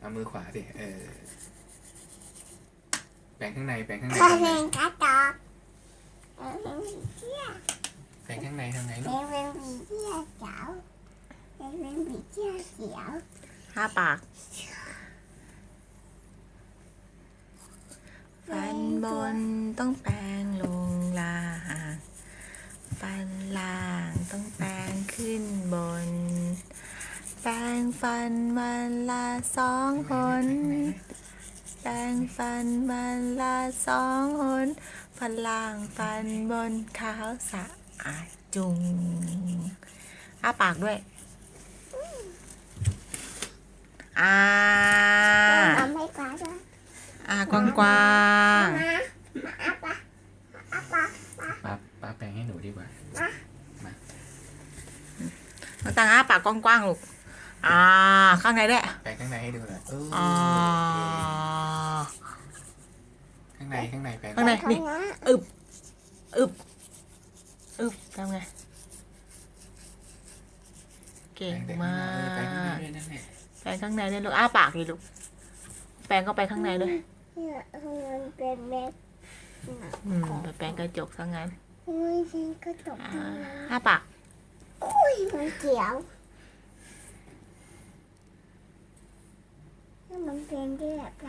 เอามือขวาสิเออแปรงข้างในแปรงข้างในข้าทำไงเป็นกระจอกเออเป็นผีเสื้อแปรงข้างในทำไงเอลูกอเป็นผีเสื้อเขียวเออเป็นผีเสื้อเขียวห้าปากฟันบนต้องแปรงลงล่างฟันล่างต้องแปรงขึ้นบน แปรงฟันวันละสองหน แปรงฟันวันละสองหน ฟันล่างฟันบนขาวสะอาดจุงอ้าปากด้วย อ่าทำให้ปลาด้วยอ่ากว้างกว้างมามาอาปะอาปะป้าป้าแปรงให้หนูดีกว่าๆน้องตังอ้าปากกว้างกว้างๆลูก อ่า ข้างในด้วยแปรงข้างในให้ดูหน่อยเอออ่า ข้างในข้างในแปรงข้างใน นี่นะอึบ อึบ อึบทำไงเก่งแปรงมาแปรงข้างในก ด้วยนั่นแหละแปรงข้างในด้วยลูก อ้าปากดิลูก แปรงเข้าไปข้างในด้วยเนี่ยมันเป็นเม็ดอืมไปแปรงกระจกซะงั้นอุ้ยฉันก็ตกอ่าใจนะอ้าปาก อุ้ยมันเขียว มันเป็นที่แบบ